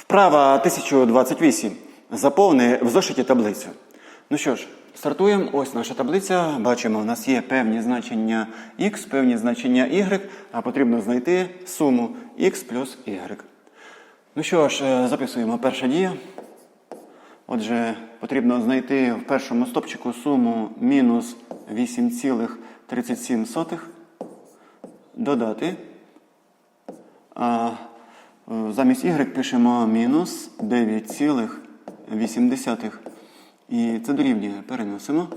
Вправа 1028. Заповни в зошиті таблицю. Ну що ж, стартуємо. Ось наша таблиця. Бачимо, у нас є певні значення x, певні значення y, а потрібно знайти суму x плюс y. Ну що ж, е, записуємо перша дія. Отже, потрібно знайти в першому стопчику суму мінус 8,37. Додати. Е, замість y пишемо мінус 9,8. І це дорівнює. Переносимо.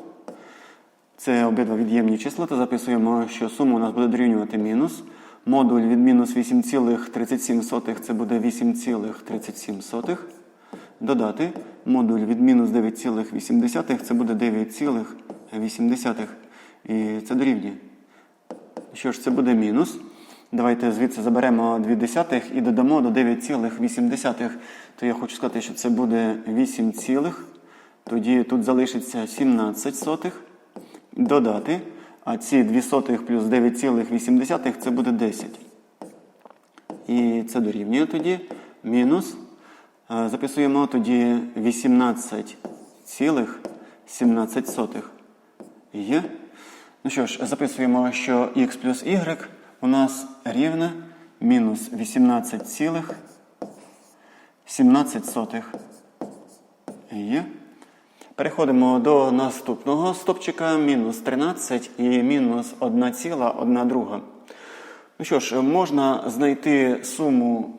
Це обидва від'ємні числа, то записуємо, що сума у нас буде дорівнювати мінус. Модуль від мінус 8,37 це буде 8,37. Додати модуль від мінус 9,8 це буде 9,8. І це дорівнює. Що ж, це буде мінус. Давайте звідси заберемо 2 десятих і додамо до 9,8. То я хочу сказати, що це буде 8, цілих. тоді тут залишиться 17 сотих. Додати. А ці 2 сотих плюс 9,8 це буде 10. І це дорівнює тоді мінус. Е, Записуємо тоді 18 цілих 17 сотих. Є. Ну що ж, записуємо, що х плюс y у нас рівне мінус 18 цілих 17 сотих. Є. Переходимо до наступного стопчика мінус 13 і мінус 1 ціла 1 друга. Ну що ж, можна знайти суму,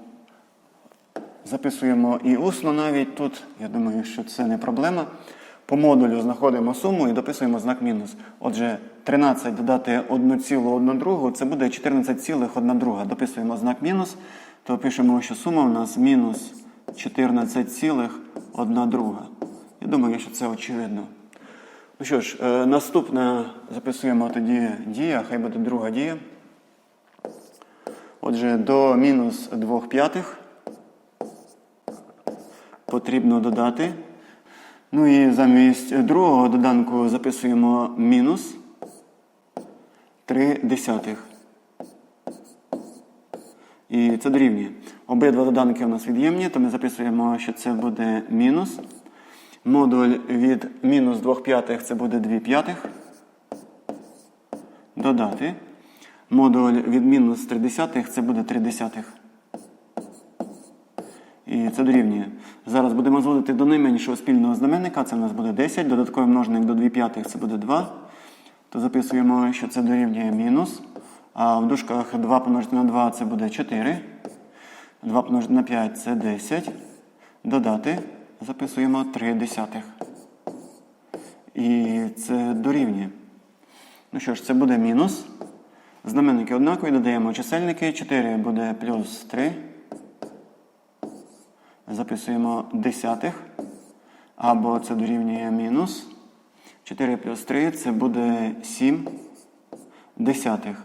записуємо і усно навіть тут. Я думаю, що це не проблема. По модулю знаходимо суму і дописуємо знак мінус. Отже, 13 додати 1 цілу 1 другу, це буде 14,1 друга. Дописуємо знак мінус, то пишемо, що сума у нас мінус 14,1 друга. Я думаю, що це очевидно. Ну що ж, е, наступне записуємо тоді дія, хай буде друга дія. Отже, до мінус 2 п'ятих потрібно додати. Ну і замість другого доданку записуємо мінус 3 десятих. І це дорівнює. Обидва доданки у нас від'ємні, то ми записуємо, що це буде мінус. Модуль від мінус 2 п'ятих це буде 2 п'ятих. Додати. Модуль від мінус 3 десятих це буде 3 десятих. І це дорівнює. Зараз будемо зводити до найменшого спільного знаменника. Це у нас буде 10. Додатковий множник до 2 п'ятих це буде 2. То записуємо, що це дорівнює мінус. А в дужках 2 помножити на 2 це буде 4. 2 помножити на 5 це 10. Додати. Записуємо 3 десятих. І це дорівнює. Ну що ж, це буде мінус. Знаменники однакові, додаємо чисельники. 4 буде плюс 3. Записуємо десятих. Або це дорівнює мінус. 4 плюс 3 це буде 7 десятих.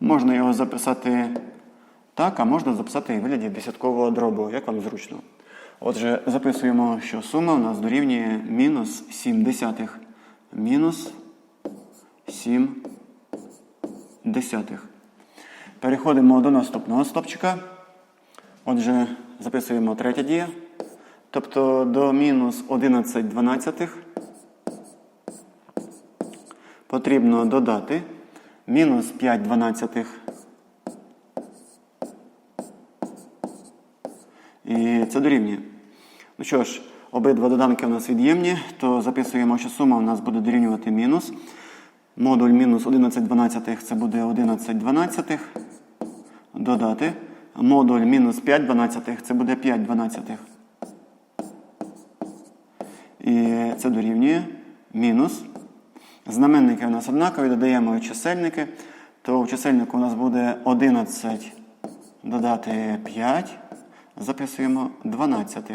Можна його записати так, а можна записати і вигляді десяткового дробу, як вам зручно. Отже, записуємо, що сума у нас дорівнює мінус 7 десятих. Мінус 7 десятих. Переходимо до наступного стопчика. Отже, записуємо третя дія. Тобто до мінус 11 дванадцятих потрібно додати мінус 5 дванадцятих. І це дорівнює. Ну що ж, обидва доданки у нас від'ємні, то записуємо, що сума у нас буде дорівнювати мінус. Модуль мінус 11 дванадцятих це буде 11 дванадцятих. Додати. Модуль мінус 5 дванадцятих це буде 5 дванадцятих. І це дорівнює мінус. Знаменники у нас однакові, додаємо чисельники. То в чисельнику у нас буде 11 додати 5. Записуємо 12.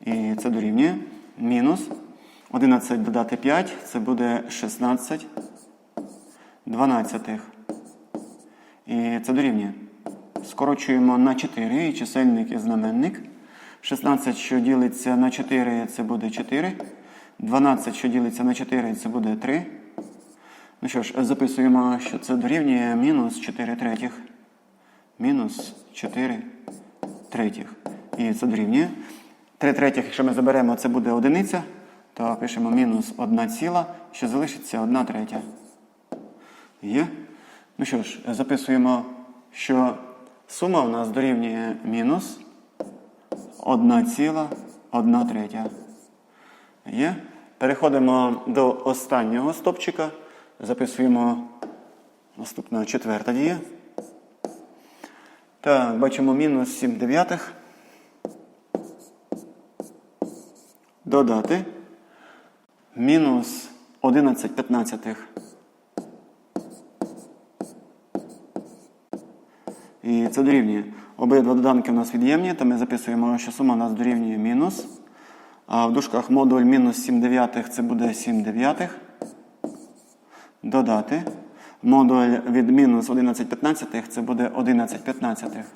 І це дорівнює мінус. 11 додати 5 це буде 16 дванадцятих. І це дорівнює. Скорочуємо на 4 і чисельник і знаменник. 16, що ділиться на 4, це буде 4. 12, що ділиться на 4, це буде 3. Ну що ж, записуємо, що це дорівнює мінус 4 третіх. Мінус 4 третіх. І це дорівнює. 3 третіх, якщо ми заберемо, це буде одиниця, то пишемо мінус 1 ціла, що залишиться 1 третя. Є. Ну що ж, записуємо, що сума у нас дорівнює мінус 1 ціла 1 третя. Є. Дев'ятого до останнього стопчика. Записуємо наступна четверта дія. Так, бачимо мінус 7 дев'ятих. Додати мінус 11 п'ятнадцятих. І це дорівнює. Обидва доданки у нас від'ємні, то ми записуємо, що сума у нас дорівнює мінус. А в дужках модуль мінус 7 дев'ятих це буде 7 дев'ятих. Додати. Модуль від мінус 11 п'ятнадцятих це буде 11 п'ятнадцятих.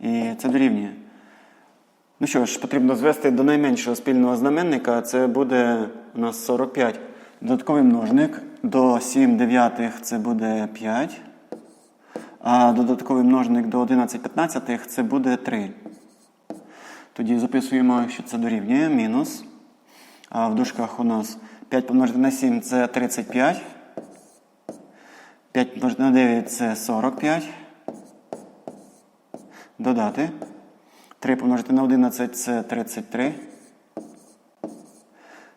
І це дорівнює. Ну що ж, потрібно звести до найменшого спільного знаменника, це буде у нас 45. Додатковий множник до 7 дев'ятих це буде 5. А додатковий множник до 11 п'ятнадцятих це буде 3. Тоді записуємо, що це дорівнює мінус. А в дужках у нас 5 помножити на 7 це 35. 5 помножити на 9 це 45. Додати. 3 помножити на 11 це 33.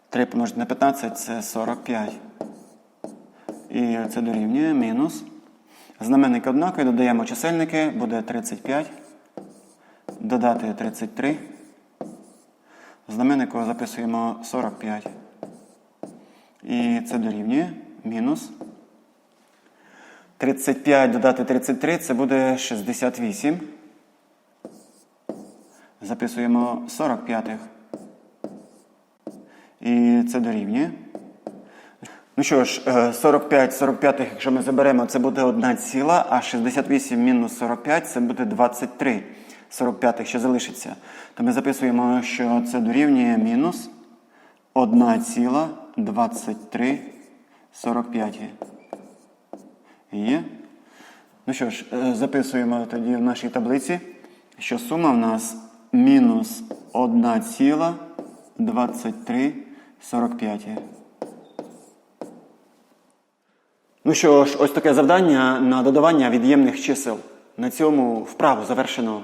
3 помножити на 15 це 45. І це дорівнює мінус. Знаменники однакові, додаємо чисельники, буде 35. Додати 33. В знаменнику записуємо 45. І це дорівнює мінус. 35 додати 33 це буде 68. Записуємо 45. І це дорівнює. Ну що ж, е, 45 45, якщо ми заберемо, це буде 1 ціла, а 68 мінус 45 це буде 23. 45 ще залишиться. То ми записуємо, що це дорівнює мінус 1 ціла 23 45. Є. Ну що ж, е, записуємо тоді в нашій таблиці, що сума в нас мінус 1 ціла 23 45. Ну що ж, ось таке завдання на додавання від'ємних чисел. На цьому вправу завершено.